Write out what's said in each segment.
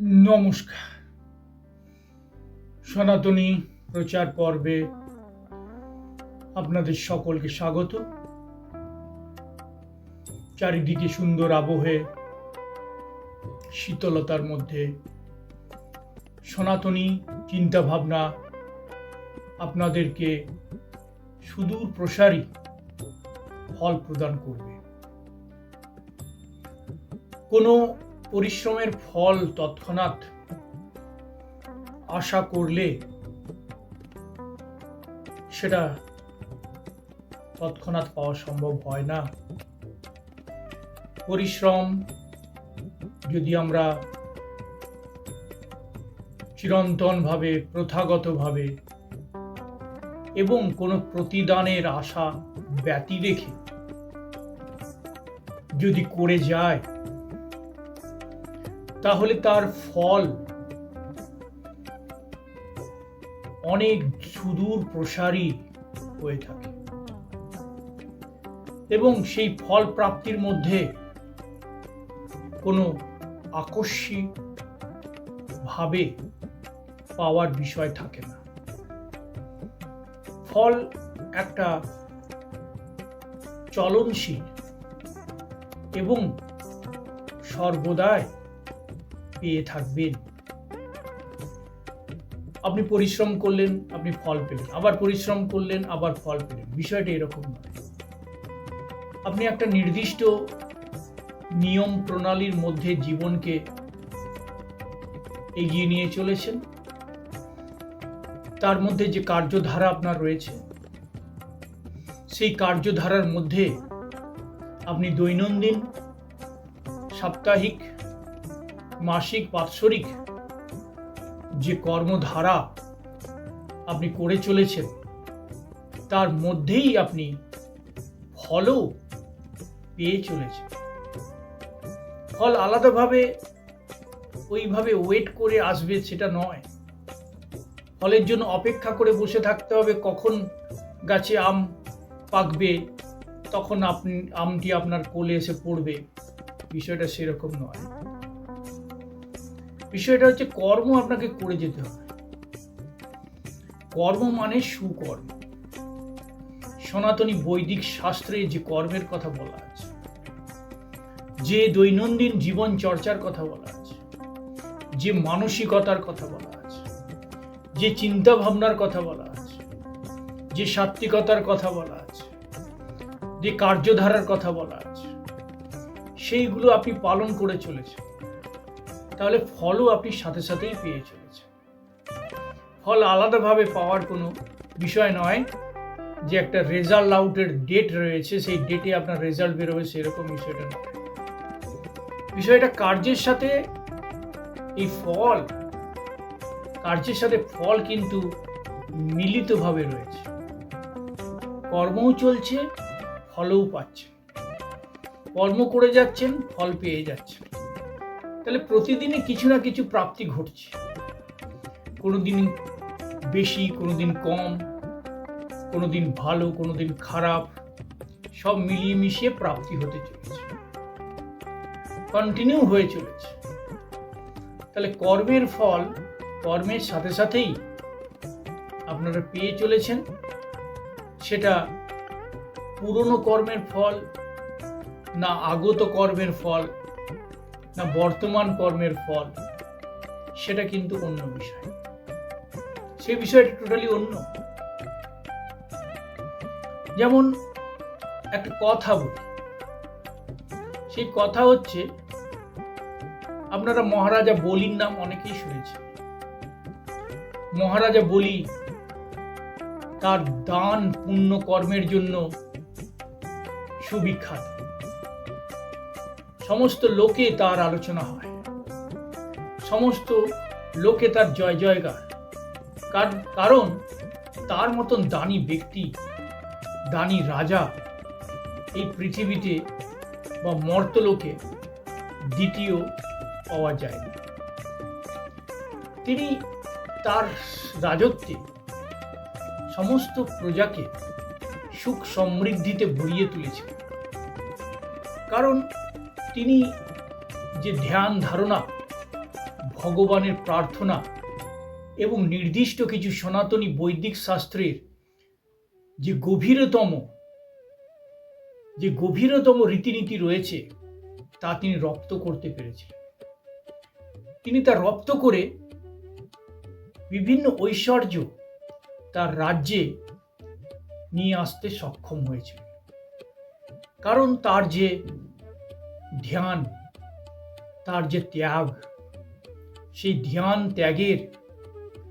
নমস্কার। সনাতনী প্রচার পর্বে আপনাদের সকলকে স্বাগত। চারিদিকে সুন্দর আবহে শীতলতার মধ্যে সনাতনী চিন্তা ভাবনা আপনাদেরকে সুদূর প্রসারী ফল প্রদান করবে। কোনো পরিশ্রমের ফল তৎক্ষণাৎ আশা করলে সেটা তৎক্ষণাৎ পাওয়া সম্ভব হয় না। পরিশ্রম যদি আমরা চিরন্তনভাবে, প্রথাগতভাবে এবং কোনো প্রতিদানের আশা ব্যতি রেখে যদি করে যায় তাহলে তার ফল অনেক সুদূর প্রসারী হয়ে থাকে। এবং সেই ফল প্রাপ্তির মধ্যে কোনো আকস্মিক ভাবে পাওয়ার বিষয় থাকে না। ফল একটা চলনশীল এবং সর্বদাই পেয়ে থাকবেন। আপনি পরিশ্রম করলেন, আপনি ফল পেলেন। আবার পরিশ্রম করলেন, আবার ফল পেলেন। বিষয়টা এরকম নয়। আপনি একটা নির্দিষ্ট নিয়ম প্রণালীর মধ্যে জীবনকে এগিয়ে নিয়ে চলেছেন। তার মধ্যে যে কার্যধারা আপনার রয়েছে, সেই কার্যধারার মধ্যে আপনি দৈনন্দিন সাপ্তাহিক মাসিক, বাৎসরিক যে কর্মধারা আপনি করে চলেছেন, তার মধ্যেই আপনি ফলও পেয়ে চলেছেন। ফল আলাদাভাবে, ওইভাবে ওয়েট করে আসবে সেটা নয়। ফলের জন্য অপেক্ষা করে বসে থাকতে হবে, কখন গাছে আম পাকবে, তখন আপনি আমটি আপনার কোলে এসে পড়বে। বিষয়টা সেরকম নয়। বিষয়টা হচ্ছে কর্ম আপনাকে করে যেতে হবে। কর্ম মানে সুকর্ম। সনাতনী বৈদিক শাস্ত্রে যে কর্মের কথা বলা আছে, যে দৈনন্দিন জীবন চর্চার কথা বলা আছে, যে মানসিকতার কথা বলা আছে, যে চিন্তা ভাবনার কথা বলা আছে, যে সাত্বিকতার কথা বলা আছে, যে কার্যধারার কথা বলা আছে, সেইগুলো আপনি পালন করে চলেছেন। তাহলে ফলও আপনি সাথে সাথেই পেয়ে চলেছেন। ফল আলাদাভাবে পাওয়ার কোনো বিষয় নয় যে একটা রেজাল্ট আউটের ডেট রয়েছে, সেই ডেটে আপনার রেজাল্ট বেরোবে সেরকম বিষয়টা নয়। বিষয়টা কার্যের সাথে এই ফল, কার্যের সাথে ফল কিন্তু মিলিতভাবে রয়েছে। কর্মও চলছে, ফলও পাচ্ছেন। কর্ম করে যাচ্ছেন, ফল পেয়ে যাচ্ছেন। তাহলে প্রতিদিনই কিছু না কিছু প্রাপ্তি ঘটছে। কোনো দিন বেশি কোনো দিন কম কোনো দিন ভালো কোনো দিন খারাপ, সব মিলিয়ে মিশিয়ে প্রাপ্তি হতে চলেছে। কন্টিনিউ হয়ে চলেছে। তাহলে কর্মের ফল, কর্মের সাথে সাথেই আপনারা পেয়ে চলেছেন। সেটা পুরনো কর্মের ফল না আগত কর্মের ফল না বর্তমান কর্মের ফল, সেটা কিন্তু অন্য বিষয়। সে বিষয়টা টোটালি অন্য। যেমন একটা কথা বলি। সেই কথা হচ্ছে, আপনারা মহারাজা বলির নাম অনেকেই শুনেছেন। মহারাজা বলি তার দান পুণ্য কর্মের জন্য সুবিখ্যাত। সমস্ত লোকে তার আলোচনা হয়। সমস্ত লোকে তার জয় জয়গার কার- কারণ তার মতন দানি ব্যক্তি, দানি রাজা এই পৃথিবীতে বা মর্তলোকে দ্বিতীয় পাওয়া যায় তিনি তার রাজত্বে সমস্ত প্রজাকে সুখ সমৃদ্ধিতে ভরিয়ে তুলেছিলেন। কারণ তিনি যে ধ্যান ধারণা, ভগবানের প্রার্থনা এবং নির্দিষ্ট কিছু সনাতনী বৈদিক শাস্ত্রের যে গভীরতম যে গভীরতম রীতিনীতি রয়েছে, তা তিনি রপ্ত করতে পেরেছিলেন। তিনি তা রপ্ত করে বিভিন্ন ঐশ্বর্য তার রাজ্যে নিয়ে আসতে সক্ষম হয়েছিল কারণ তার যে ধ্যান, তার যে ত্যাগ, সেই ধ্যান ত্যাগের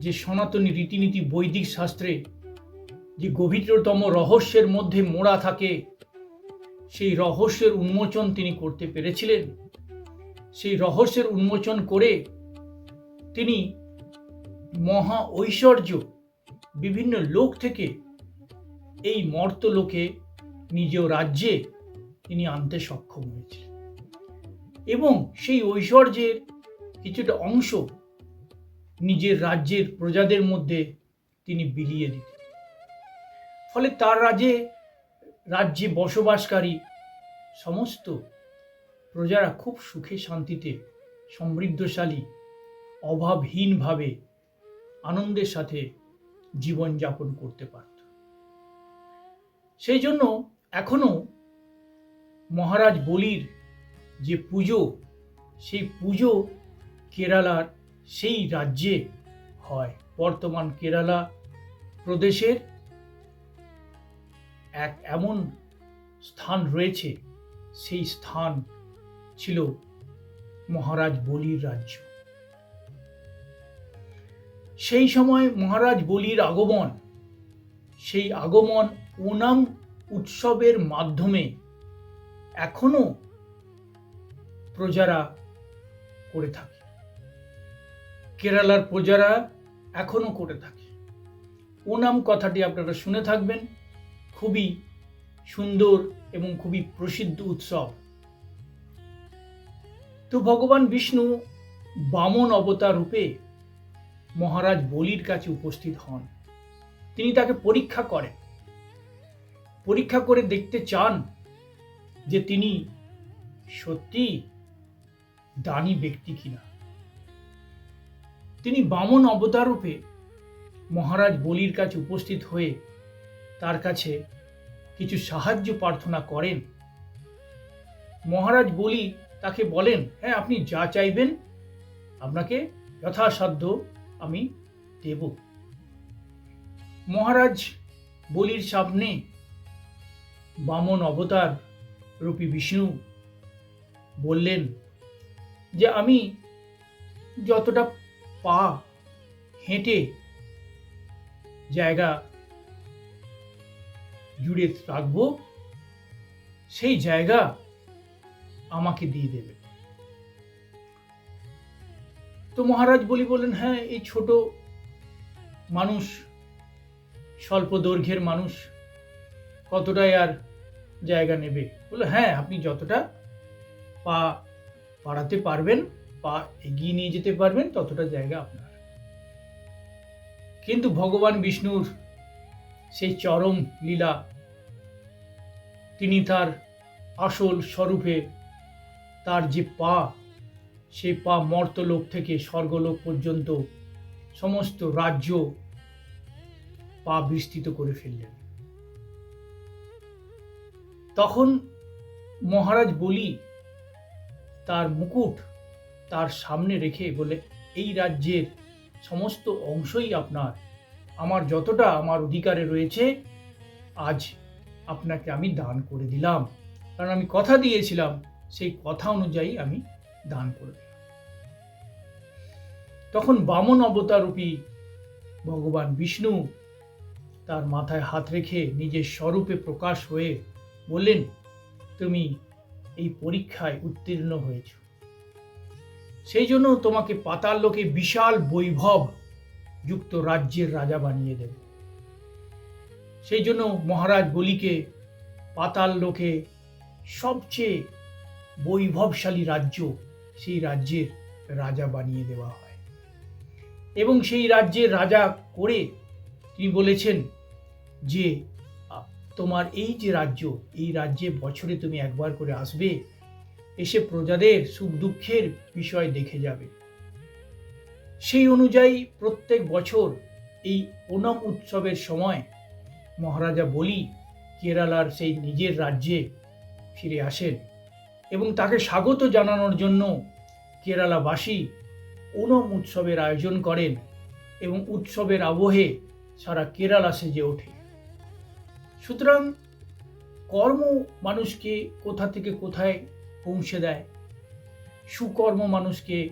যে সনাতনী রীতিনীতি বৈদিক শাস্ত্রে যে গভীরতম রহস্যের মধ্যে মোড়া থাকে, সেই রহস্যের উন্মোচন তিনি করতে পেরেছিলেন। সেই রহস্যের উন্মোচন করে তিনি মহা ঐশ্বর্য বিভিন্ন লোক থেকে এই মর্ত লোকে নিজ রাজ্যে তিনি আনতে সক্ষম হয়েছিলেন। এবং সেই ঐশ্বর্যের কিছুটা অংশ নিজের রাজ্যের প্রজাদের মধ্যে তিনি বিলিয়ে দিতেন। ফলে তার রাজ্যে রাজ্যে বসবাসকারী সমস্ত প্রজারা খুব সুখে শান্তিতে, সমৃদ্ধশালী, অভাবহীনভাবে আনন্দের সাথে জীবনযাপন করতে পারত। সেই জন্য এখনও মহারাজ বলির যে পুজো, সেই পুজো কেরালার সেই রাজ্যে হয়। বর্তমান কেরালা প্রদেশের এক এমন স্থান রয়েছে, সেই স্থান ছিল মহারাজ বলির রাজ্য। সেই সময় মহারাজ বলির আগমন, সেই আগমন ওনাম উৎসবের মাধ্যমে এখনও প্রজারা করে থাকে। কেরালার প্রজারা এখনও করে থাকে। ওনাম কথাটি আপনারা শুনে থাকবেন। খুবই সুন্দর এবং খুবই প্রসিদ্ধ উৎসব। তো ভগবান বিষ্ণু বামন অবতার রূপে মহারাজ বলির কাছে উপস্থিত হন। তিনি তাকে পরীক্ষা করেন। পরীক্ষা করে দেখতে চান যে তিনি সত্যি দানী ব্যক্তি কিনা? তিনি বামন অবতার রূপে মহারাজ বলির কাছে উপস্থিত হয়ে তার কাছে কিছু সাহায্য প্রার্থনা করেন। মহারাজ বলি তাকে বলেন হ্যাঁ আপনি যা চাইবেন, আপনাকে যথাসাধ্য আমি দেব। মহারাজ বলির সামনে বামন অবতার রূপী বিষ্ণু বললেন যে আমি যতটা পা হেঁটে জায়গা জুড়ে রাখব, সেই জায়গা আমাকে দিয়ে দেবে। তো মহারাজ বলি বলেন হ্যাঁ এই ছোট মানুষ স্বল্প দৈর্ঘ্যের মানুষ কতটাই আর জায়গা নেবে? বলল হ্যাঁ আপনি যতটা পা বাড়াতে পারবেন পা এগিয়ে নিয়ে যেতে পারবেন, ততটা জায়গা আপনার। কিন্তু ভগবান বিষ্ণুর সেই চরম লীলা, তিনি তার আসল স্বরূপে তার যে পা, সেই পা মর্তলোক থেকে স্বর্গলোক পর্যন্ত সমস্ত রাজ্য পা বিস্তৃত করে ফেললেন। তখন মহারাজ বলি তার মুকুট তার সামনে রেখে বলে, এই রাজ্যের সমস্ত অংশই আপনার। আমার যতটা আমার অধিকারে রয়েছে, আজ আপনাকে আমি দান করে দিলাম। কারণ আমি কথা দিয়েছিলাম, সেই কথা অনুযায়ী আমি দান করে দিলাম। তখন বামন অবতারূপী ভগবান বিষ্ণু তার মাথায় হাত রেখে নিজের স্বরূপে প্রকাশ হয়ে বললেন, তুমি এই পরীক্ষায় উত্তীর্ণ হয়েছ। সেই জন্য তোমাকে পাতাল লোকে বিশাল বৈভব যুক্ত রাজ্যের রাজা বানিয়ে দেব। সেই জন্য মহারাজ বলিকে, পাতাল লোকে সবচেয়ে বৈভবশালী রাজ্য সেই রাজ্যের রাজা বানিয়ে দেওয়া হয়। এবং সেই রাজ্যের রাজা করে তিনি বলেছেন যে তোমার এই যে রাজ্য, এই রাজ্যে বছরে তুমি একবার করে আসবে, এসে প্রজাদের সুখ দুঃখের বিষয় দেখে যাবে। সেই অনুযায়ী প্রত্যেক বছর এই ওনাম উৎসবের সময় মহারাজা বলি কেরালার সেই নিজের রাজ্যে ফিরে আসেন এবং তাকে স্বাগত জানানোর জন্য কেরালাবাসী ওনম উৎসবের আয়োজন করেন এবং উৎসবের আবহে সারা কেরালা সেজে ওঠে। সুতরাং কর্ম মানুষকে কোথা থেকে কোথায় পৌঁছে দেয়? সুকর্ম মানুষকে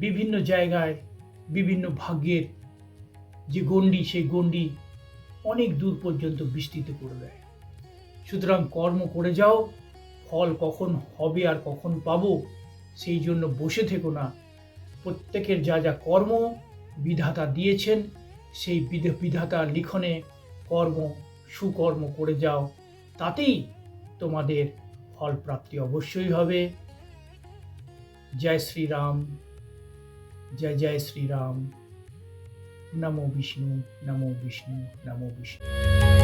বিভিন্ন জায়গায়, বিভিন্ন ভাগ্যের যে গণ্ডি, সেই গণ্ডি অনেক দূর পর্যন্ত বিস্তৃত করে দেয়। সুতরাং কর্ম করে যাও, ফল কখন হবে আর কখন পাব, সেই জন্য বসে থেকো না। প্রত্যেকের যা যা কর্ম বিধাতা দিয়েছেন, সেই বিধ- বিধাতা লিখনে কর্ম, সুকর্ম করে যাও। তাতেই তোমাদের ফল প্রাপ্তি অবশ্যই হবে। জয় শ্রীরাম, জয় জয় শ্রীরাম। নমো বিষ্ণু নমো বিষ্ণু নমো বিষ্ণু।